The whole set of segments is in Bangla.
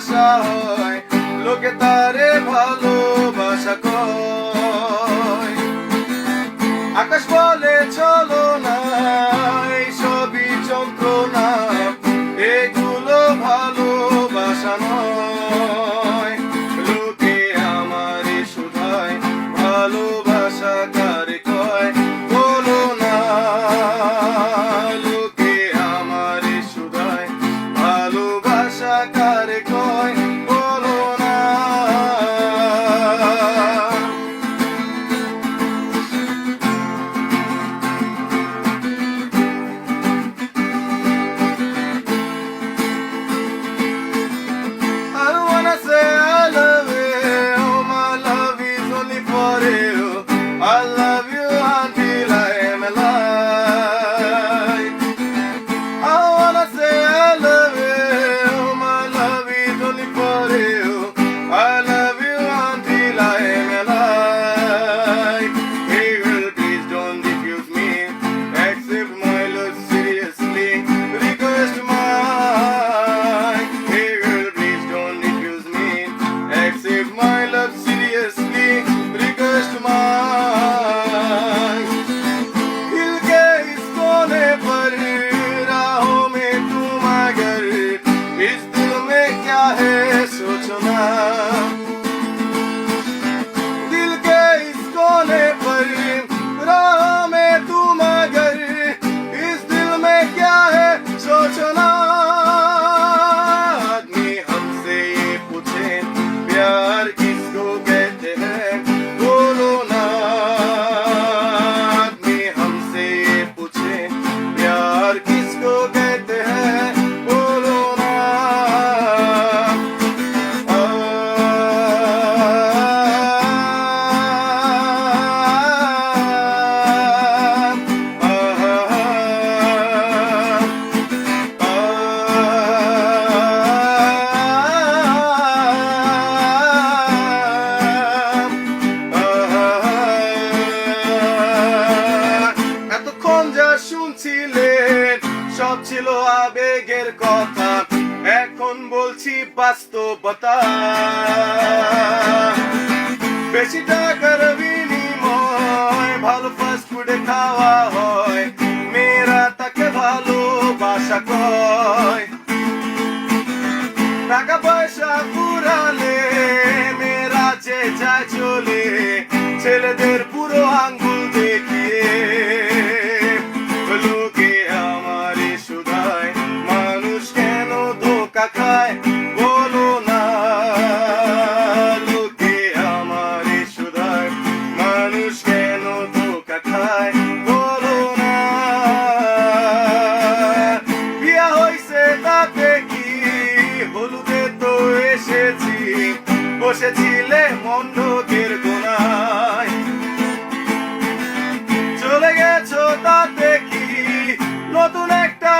আশায় লোকে তারে ভালোবাসা কয়। আকাশ বলে চলো না সবই যন্ত্রণা এগুলো ভালোবাসা নয়। joy başına. বাস্তবতা বেশি টাকার বিনিময় ভালো ফাস্ট ফুডে খাওয়া হয় মেয়েরা তাকে ভালোবাসা কয় টাকা পয়সা পুরালে মেয়েরা যে যায় চলে ছেলে বসেছিলে মন্ডকের কোনায়। চলে গেছো তাতে কি? নতুন একটা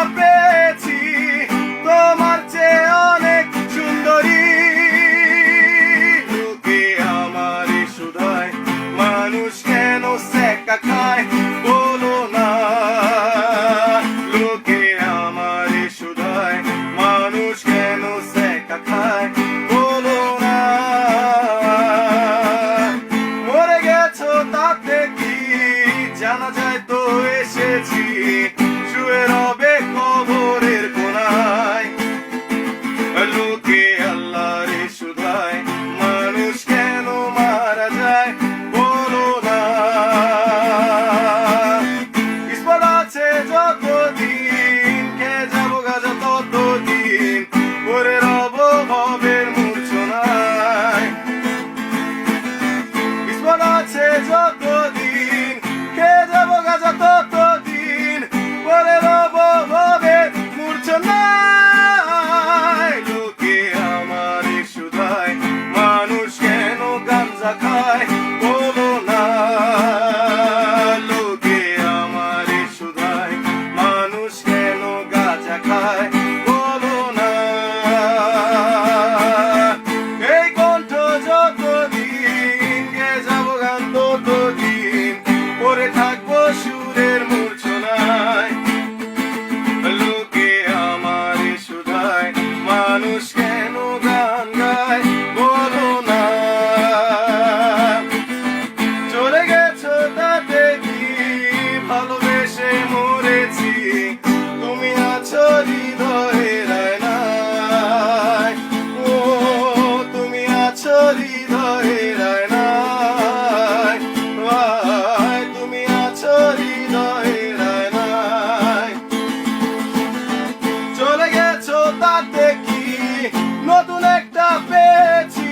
নতুন একটা পেয়েছি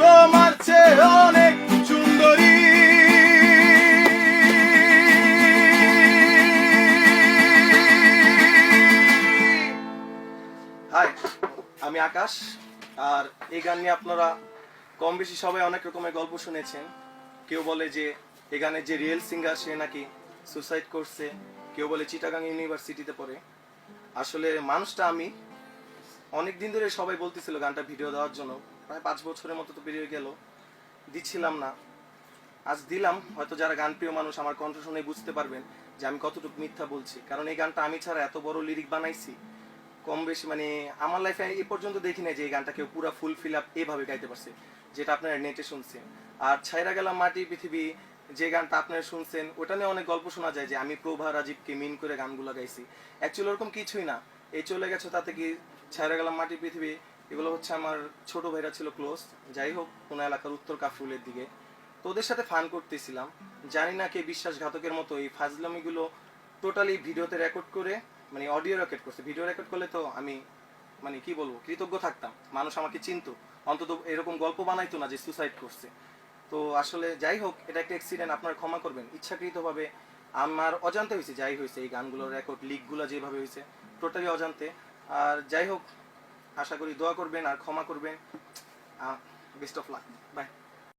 তোমার চেয়ে অনেক সুন্দরী হাই আমি আকাশ আর এই গান নিয়ে আপনারা কম বেশি সবাই অনেক রকমের গল্প শুনেছেন। কেউ বলে যে গানের যে রিয়েল সিঙ্গার সে নাকি সুসাইড করছে, কেউ বলে চিটাগাং ইউনিভার্সিটিতে পড়ে। আসলে মানুষটা আমি অনেক দিন ধরে সবাই বলতেছিল গানটা ভিডিও দেওয়ার জন্য, প্রায় পাঁচ বছরের মতো তো বেরিয়ে গেল, দিচ্ছিলাম না। আজ দিলাম, হয়তো যারা গান প্রিয় মানুষ আমার কণ্ঠ শুনে বুঝতে পারবেন যে আমি কতটুকু মিথ্যা বলছি। কারণ এই গানটা আমি ছাড়া এত বড় লিরিক বানাইছি কম বেশি মানে আমার লাইফে এই পর্যন্ত দেখি না যে এই গানটা কেউ পুরো ফুল ফিল আপ এভাবে গাইতে পারছে। যেটা আপনারা নেটে শুনছেন। আর ছাইরা গেলাম মাটি পৃথিবী, যে গানটা আপনারা শুনছেন, ওটা নিয়ে অনেক গল্প শোনা যায় যে আমি প্রভা রাজীবকে মিন করে গানগুলো গাইছি। অ্যাকচুয়ালি ওরকম কিছুই না। এই চলে গেছে তাতে কি ছাইরা গেলাম মাটি পৃথিবী, এগুলো হচ্ছে আমার ছোট ভাইরা ছিল ক্লোজ যাই হোক, কোন এলাকার উত্তর কাফরুলের দিকে। তো ওদের সাথে ফান করতেছিলাম। জানি না কে বিশ্বাসঘাতকের মতো এই ফাজলামিগুলো টোটালি ভিডিওতে রেকর্ড করে মানে অডিও রেকর্ড করছে। ভিডিও রেকর্ড করলে তো আমি মানে কি বলব, কৃতজ্ঞ থাকতাম। মানুষ আমাকে চিনতো। অন্তত এরকম গল্প বানাইতো না যে সুসাইড করছে। তো আসলে যাই হোক, এটা একটা অ্যাক্সিডেন্ট আপনার ক্ষমা করবেন। ইচ্ছাকৃতভাবে আমার অজান্তে হয়েছে, যাই হয়েছে, এই গানগুলোর রেকর্ড লিকগুলো যেভাবে হয়েছে টোটালি অজান্তে। আর যাই হোক, আশা করি দোয়া করবেন আর ক্ষমা করবেন। Best of luck